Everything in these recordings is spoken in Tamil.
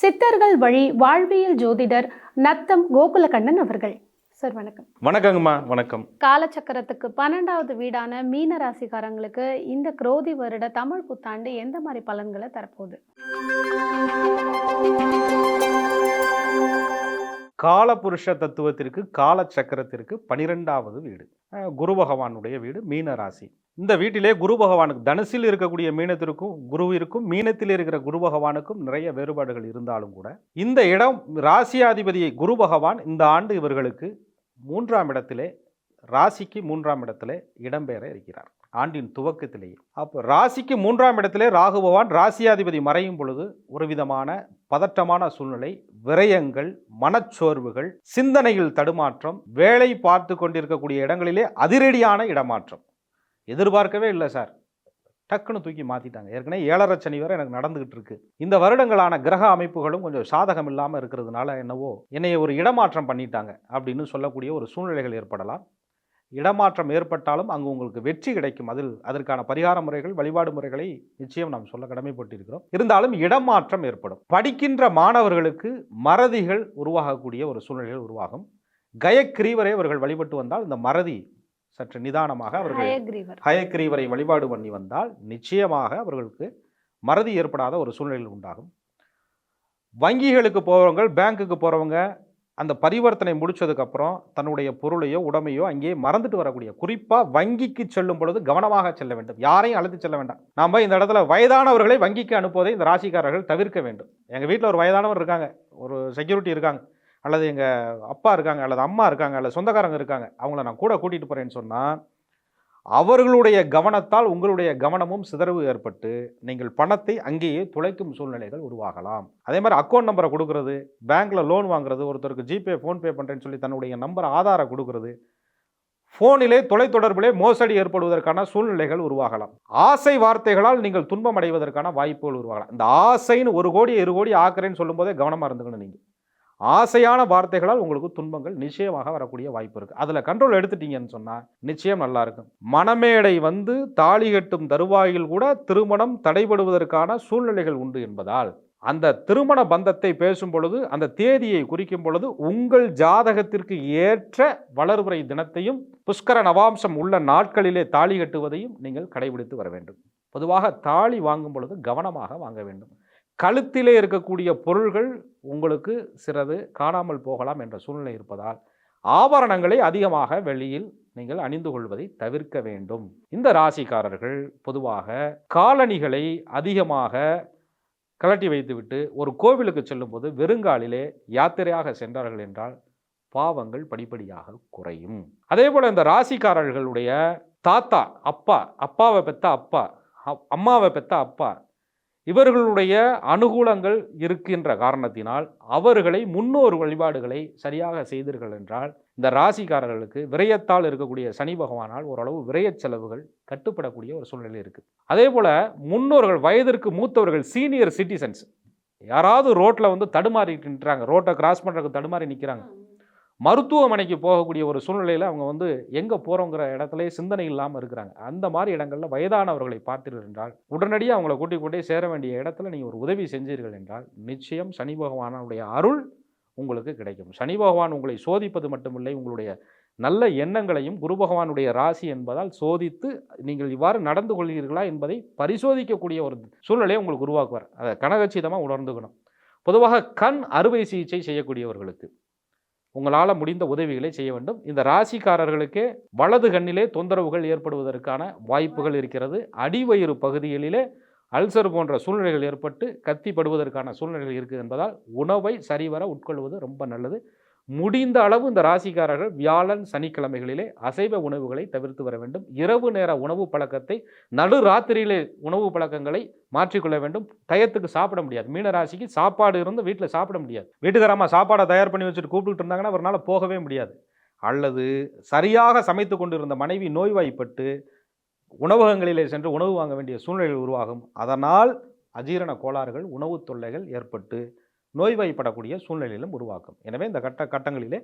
சித்தர்கள் வழி வாழ்வியல் ஜோதிடர் நத்தம் கோகுலகண்ணன் அவர்கள். சார் வணக்கம். வணக்கங்கம்மா வணக்கம். காலச்சக்கரத்துக்கு பன்னெண்டாவது வீடான மீன ராசிக்காரங்களுக்கு இந்த குரோதி வருட தமிழ் புத்தாண்டு எந்த மாதிரி பலன்களை தரப்போகுது? காலபுருஷ தத்துவத்திற்கு கால சக்கரத்திற்கு பனிரெண்டாவது வீடு. குரு பகவானுடைய வீடு மீன ராசி இந்த வீட்டிலே குரு பகவானுக்கு தனுசில் இருக்கக்கூடிய மீனத்திற்கும் குருவிற்கும் மீனத்தில் இருக்கிற குரு பகவானுக்கும் நிறைய வேறுபாடுகள் இருந்தாலும் கூட இந்த இடம் ராசியாதிபதியை குரு பகவான் இந்த ஆண்டு இவர்களுக்கு மூன்றாம் இடத்திலே ராசிக்கு மூன்றாம் இடத்திலே இடம்பெற இருக்கிறார். ஆண்டின் துவக்கத்திலேயே. அப்போ ராசிக்கு மூன்றாம் இடத்திலே ராகு பகவான் ராசியாதிபதி மறையும் பொழுது ஒரு விதமான பதற்றமான சூழ்நிலை விரயங்கள் மனச்சோர்வுகள் சிந்தனையில் தடுமாற்றம் வேலை பார்த்து கொண்டிருக்கக்கூடிய இடங்களிலே அதிரடியான இடமாற்றம். எதிர்பார்க்கவே இல்லை சார். டக்குன்னு தூக்கி மாற்றிட்டாங்க ஏற்கனவே ஏழரை சனி வரை எனக்கு நடந்துகிட்டு இருக்கு. இந்த வருடங்களான கிரக அமைப்புகளும் கொஞ்சம் சாதகம் இல்லாமல் இருக்கிறதுனால என்னவோ என்னைய ஒரு இடமாற்றம் பண்ணிட்டாங்க அப்படின்னு சொல்லக்கூடிய ஒரு சூழ்நிலைகள் ஏற்படலாம். இடமாற்றம் ஏற்பட்டாலும் அங்கு உங்களுக்கு வெற்றி கிடைக்கும். அதில் அதற்கான பரிகார முறைகள் வழிபாடு முறைகளை நிச்சயம் நாம் சொல்ல கடமைப்பட்டிருக்கிறோம். இருந்தாலும் இடமாற்றம் ஏற்படும். படிக்கின்ற மாணவர்களுக்கு மறதிகள் உருவாகக்கூடிய ஒரு சூழ்நிலைகள் உருவாகும். கயக்கிரீவரை அவர்கள் வழிபட்டு வந்தால் இந்த மறதி சற்று நிதானமாக அவர்கள் ஹயக்கிரீவரை வழிபாடு பண்ணி வந்தால் நிச்சயமாக அவர்களுக்கு மறதி ஏற்படாத ஒரு சூழ்நிலை உண்டாகும். வங்கிகளுக்கு போகிறவங்க பேங்க்குக்கு போகிறவங்க அந்த பரிவர்த்தனை முடிச்சதுக்கப்புறம் தன்னுடைய பொருளையோ உடமையோ அங்கேயே மறந்துட்டு வரக்கூடிய குறிப்பாக வங்கிக்கு செல்லும் பொழுது கவனமாக செல்ல வேண்டும். யாரையும் அழைத்து செல்ல வேண்டாம். நாம் இந்த இடத்துல வயதானவர்களை வங்கிக்கு அனுப்புவதை இந்த ராசிக்காரர்கள் தவிர்க்க வேண்டும். எங்கள் வீட்டில் ஒரு வயதானவர் இருக்காங்க. ஒரு செக்யூரிட்டி இருக்காங்க. அல்லது எங்கள் அப்பா இருக்காங்க அல்லது அம்மா இருக்காங்க அல்லது சொந்தக்காரங்க இருக்காங்க. அவங்கள நான் கூட கூட்டிகிட்டு போகிறேன்னு சொன்னால் அவர்களுடைய கவனத்தால் உங்களுடைய கவனமும் சிதறவு ஏற்பட்டு நீங்கள் பணத்தை அங்கேயே துளைக்கும் சூழ்நிலைகள் உருவாகலாம். அதே மாதிரி அக்கௌண்ட் நம்பரை கொடுக்கறது பேங்க்கில் லோன் வாங்குறது ஒருத்தருக்கு ஜிபே ஃபோன்பே பண்ணுறேன்னு சொல்லி தன்னுடைய நம்பர் ஆதாரம் கொடுக்கறது. ஃபோனிலே தொலைத்தொடர்பிலே மோசடி ஏற்படுவதற்கான சூழ்நிலைகள் உருவாகலாம். ஆசை வார்த்தைகளால் நீங்கள் துன்பம் அடைவதற்கான வாய்ப்புகள் உருவாகலாம். இந்த ஆசைன்னு ஒரு கோடி இரு கோடி ஆக்குறேன்னு சொல்லும்போதே கவனமாக இருந்துக்கணும் நீங்கள் ஆசையான வார்த்தைகளால் உங்களுக்கு துன்பங்கள் நிச்சயமாக வரக்கூடிய வாய்ப்பு இருக்குது அதில் கண்ட்ரோல் எடுத்துட்டீங்கன்னு சொன்னால் நிச்சயம் நல்லா இருக்கும். மணமேடை வந்து தாலி கட்டும் தருவாயில் கூட திருமணம் தடைபடுவதற்கான சூழ்நிலைகள் உண்டு என்பதால் அந்த திருமண பந்தத்தை பேசும் பொழுது அந்த தேதியை குறிக்கும் பொழுது உங்கள் ஜாதகத்திற்கு ஏற்ற வளர்புறை தினத்தையும் புஷ்கர நவாம்சம் உள்ள நாட்களிலே தாலி கட்டுவதையும் நீங்கள் கடைபிடித்து வர வேண்டும். பொதுவாக தாலி வாங்கும் பொழுது கவனமாக வாங்க வேண்டும். கழுத்திலே இருக்கக்கூடிய பொருள்கள் உங்களுக்கு சிறது காணாமல் போகலாம் என்ற சூழ்நிலை இருப்பதால் ஆபரணங்களை அதிகமாக வெளியில் நீங்கள் அணிந்து கொள்வதை தவிர்க்க வேண்டும். இந்த ராசிக்காரர்கள் பொதுவாக காலணிகளை அதிகமாக கழட்டி வைத்துவிட்டு ஒரு கோவிலுக்கு செல்லும்போது வெறுங்காலிலே யாத்திரையாக சென்றார்கள் என்றால் பாவங்கள் படிப்படியாக குறையும். அதே போல் இந்த ராசிக்காரர்களுடைய தாத்தா அப்பா அப்பாவை பெத்த அப்பா அம்மாவை பெத்த அப்பா இவர்களுடைய அனுகூலங்கள் இருக்கின்ற காரணத்தினால் அவர்களை முன்னோர் வழிபாடுகளை சரியாக செய்தீர்கள் என்றால் இந்த ராசிக்காரர்களுக்கு விரயத்தால் இருக்கக்கூடிய சனி பகவானால் ஓரளவு விரய செலவுகள் கட்டுப்படக்கூடிய ஒரு சூழ்நிலை இருக்குது அதே போல் முன்னோர்கள் வயதிற்கு மூத்தவர்கள் சீனியர் சிட்டிசன்ஸ் யாராவது ரோட்டில் வந்து தடுமாறி நிற்கிறாங்க ரோட்டை கிராஸ் பண்ணுறதுக்கு தடுமாறி நிற்கிறாங்க மருத்துவமனைக்கு போகக்கூடிய ஒரு சூழ்நிலையில் அவங்க வந்து எங்கே போகிறோங்கிற இடத்துல சிந்தனை இல்லாமல் இருக்கிறாங்க. அந்த மாதிரி இடங்களில் வயதானவர்களை பார்த்தீர்கள் என்றால் உடனடியாக அவங்கள கூட்டிக் கொண்டே சேர வேண்டிய இடத்துல நீங்கள் ஒரு உதவி செஞ்சீர்கள் என்றால் நிச்சயம் சனி பகவானுடைய அருள் உங்களுக்கு கிடைக்கும். சனி பகவான் உங்களை சோதிப்பது மட்டுமில்லை உங்களுடைய நல்ல எண்ணங்களையும் குரு பகவானுடைய ராசி என்பதால் சோதித்து நீங்கள் இவ்வாறு நடந்து கொள்கிறீர்களா என்பதை பரிசோதிக்கக்கூடிய ஒரு சூழ்நிலையை உங்களுக்கு உருவாக்குவார். அதை கனகச்சிதமாக உணர்ந்துக்கணும். பொதுவாக கண் அறுவை சிகிச்சை செய்யக்கூடியவர்களுக்கு. உங்களால் முடிந்த உதவிகளை செய்ய வேண்டும். இந்த ராசிக்காரர்களுக்கே வலது கண்ணிலே தொந்தரவுகள் ஏற்படுவதற்கான வாய்ப்புகள் இருக்கிறது. அடிவயிறு பகுதிகளிலே அல்சர் போன்ற சூழ்நிலைகள் ஏற்பட்டு கத்திப்படுவதற்கான சூழ்நிலைகள் இருக்குது என்பதால் உணவை சரிவர உட்கொள்வது ரொம்ப நல்லது. முடிந்த அளவு இந்த ராசிக்காரர்கள் வியாழன் சனிக்கிழமைகளிலே அசைவ உணவுகளை தவிர்த்து வர வேண்டும். இரவு நேர உணவு பழக்கத்தை நடு ராத்திரியிலே உணவு பழக்கங்களை மாற்றிக்கொள்ள வேண்டும். டயத்துக்கு சாப்பிட முடியாது. மீன ராசிக்கு சாப்பாடு இருந்து வீட்டில் சாப்பிட முடியாது. வீட்டுக்காரம்மா சாப்பாடை தயார் பண்ணி வச்சுட்டு கூப்பிட்டுட்டு இருந்தாங்கன்னா அவரால் போகவே முடியாது. அல்லது சரியாக சமைத்து கொண்டிருந்த மனைவி நோய்வாய்ப்பட்டு உணவகங்களிலே சென்று உணவு வாங்க வேண்டிய சூழ்நிலை உருவாகும். அதனால் அஜீரண கோளாறுகள் உணவு தொல்லைகள் ஏற்பட்டு நோய்வாய்ப்படக்கூடிய சூழ்நிலையிலும் உருவாக்கும். எனவே இந்த கட்ட கட்டங்களிலே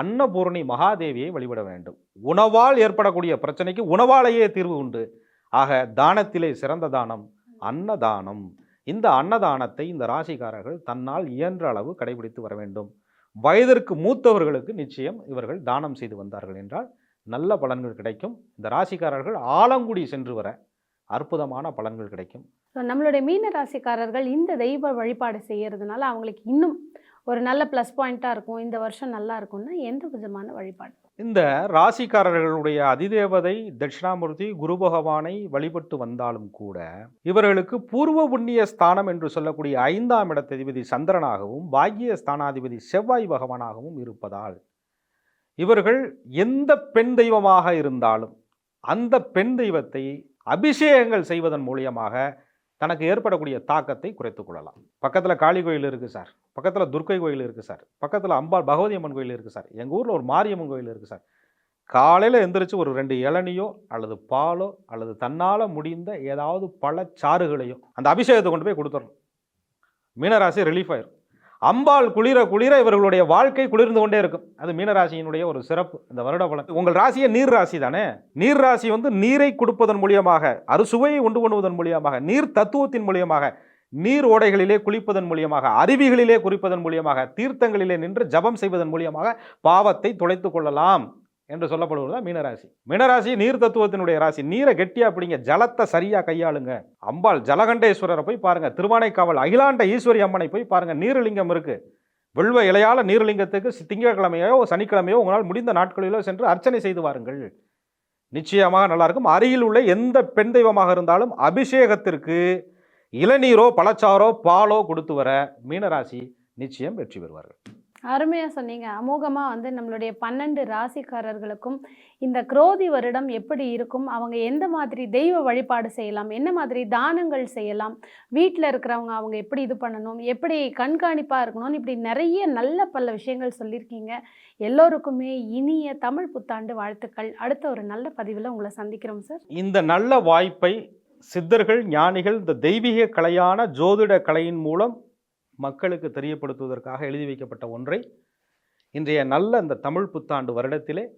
அன்னபூரணி மகாதேவியை வழிபட வேண்டும். உணவால் ஏற்படக்கூடிய பிரச்சனைக்கு உணவாலேயே தீர்வு உண்டு. ஆக தானத்திலே சிறந்த தானம் அன்னதானம். இந்த அன்னதானத்தை இந்த ராசிக்காரர்கள் தன்னால் இயன்ற அளவு கடைபிடித்து வர வேண்டும். வயதிற்கு மூத்தவர்களுக்கு நிச்சயம் இவர்கள் தானம் செய்து வந்தார்கள் என்றால் நல்ல பலன்கள் கிடைக்கும். இந்த ராசிக்காரர்கள் ஆலங்குடி சென்று வர அற்புதமான பலன்கள் கிடைக்கும். ஸோ நம்மளுடைய மீன ராசிக்காரர்கள் இந்த தெய்வ வழிபாடு செய்கிறதுனால அவங்களுக்கு இன்னும் ஒரு நல்ல ப்ளஸ் பாயிண்ட்டாக இருக்கும். இந்த வருஷம் நல்லா இருக்கும்னா எந்த விதமான வழிபாடு? இந்த ராசிக்காரர்களுடைய அதிதேவதை தட்சிணாமூர்த்தி குரு பகவானை வழிபட்டு வந்தாலும் கூட இவர்களுக்கு பூர்வ புண்ணிய ஸ்தானம் என்று சொல்லக்கூடிய ஐந்தாம் இடத்ததிபதி சந்திரனாகவும் பாக்கிய ஸ்தானாதிபதி செவ்வாய் பகவானாகவும் இருப்பதால் இவர்கள் எந்த பெண் தெய்வமாக இருந்தாலும் அந்த பெண் தெய்வத்தை அபிஷேகங்கள் செய்வதன் மூலியமாக தனக்கு ஏற்படக்கூடிய தாக்கத்தை குறைத்து கொள்ளலாம். பக்கத்தில் காளி கோயில் இருக்குது சார். பக்கத்தில் துர்க்கை கோயில் இருக்குது சார். பக்கத்தில் அம்பாள் பகவதி அம்மன் கோயில் இருக்குது சார். எங்கள் ஊரில் ஒரு மாரியம்மன் கோயில் இருக்குது சார். காலையில் எந்திரிச்சு ஒரு ரெண்டு இளநியோ அல்லது பாலோ அல்லது தன்னால் முடிந்த ஏதாவது பழச்சாறுகளையோ அந்த அபிஷேகத்தை கொண்டு போய் கொடுத்துடணும் மீனராசி ரிலீஃப் ஆயிரும். அம்பாள் குளிர குளிர இவர்களுடைய வாழ்க்கை குளிர்ந்து கொண்டே இருக்கும். அது மீனராசியினுடைய ஒரு சிறப்பு இந்த வருட பலன். உங்கள் ராசியே நீர் ராசி தானே? நீர் ராசி வந்து நீரை கொடுப்பதன் மூலியமாக அறுசுவையை உண்டு பண்ணுவதன் மூலியமாக நீர் தத்துவத்தின் மூலியமாக நீர் ஓடைகளிலே குளிப்பதன் மூலியமாக அருவிகளிலே குறிப்பதன் மூலியமாக தீர்த்தங்களிலே நின்று ஜபம் செய்வதன் மூலியமாக பாவத்தை துளைத்து கொள்ளலாம். என்று சொல்லப்படுவது தான் மீனராசி. மீனராசி நீர் தத்துவத்தினுடைய ராசி. நீரை கெட்டியா பிடிங்க. ஜலத்தை சரியா கையாளுங்க. அம்பாள் ஜலகண்டேஸ்வரரை போய் பாருங்க. திருவானைக்காவல் அகிலாண்ட ஈஸ்வரி அம்மனை போய் பாருங்க. நீர்லிங்கம் இருக்கு. வெள்வ இலையால நீர்லிங்கத்துக்கு திங்கட்கிழமையோ சனிக்கிழமையோ உங்களால் முடிந்த நாட்களிலோ சென்று அர்ச்சனை செய்து வாருங்கள். நிச்சயமாக நல்லாயிருக்கும் அருகில் உள்ள எந்த பெண் தெய்வமாக இருந்தாலும் அபிஷேகத்திற்கு இளநீரோ பழச்சாரோ பாலோ கொடுத்து வர மீனராசி நிச்சயம் வெற்றி பெறுவார்கள். அருமையாக சொன்னீங்க. அமோகமாக வந்து நம்மளுடைய பன்னெண்டு ராசிக்காரர்களுக்கும் இந்த குரோதி வருடம் எப்படி இருக்கும்? அவங்க எந்த மாதிரி தெய்வ வழிபாடு செய்யலாம்? என்ன மாதிரி தானங்கள் செய்யலாம்? வீட்டில் இருக்கிறவங்க அவங்க எப்படி இது பண்ணணும்? எப்படி கண்காணிப்பாக இருக்கணும்னு இப்படி நிறைய நல்ல பல விஷயங்கள் சொல்லியிருக்கீங்க. எல்லோருக்குமே இனிய தமிழ் புத்தாண்டு வாழ்த்துக்கள். அடுத்த ஒரு நல்ல பதிவில் உங்களை சந்திக்கிறோம் சார். இந்த நல்ல வாய்ப்பை சித்தர்கள் ஞானிகள் இந்த தெய்வீக கலையான ஜோதிட கலையின் மூலம் மக்களுக்கு தெரியப்படுத்துவதற்காக எழுதி வைக்கப்பட்ட ஒன்றை இன்றைய நல்ல இந்த தமிழ் புத்தாண்டு வருடத்திலே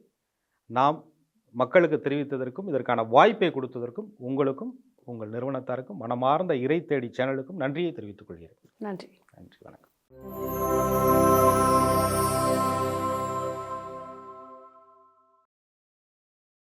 நாம் மக்களுக்கு தெரிவித்ததற்கும் இதற்கான வாய்ப்பை கொடுத்ததற்கும் உங்களுக்கும் உங்கள் நிறுவனத்தாருக்கும் மனமார்ந்த இறை தேடி சேனலுக்கும் நன்றியை தெரிவித்துக் கொள்கிறேன். நன்றி. நன்றி வணக்கம்.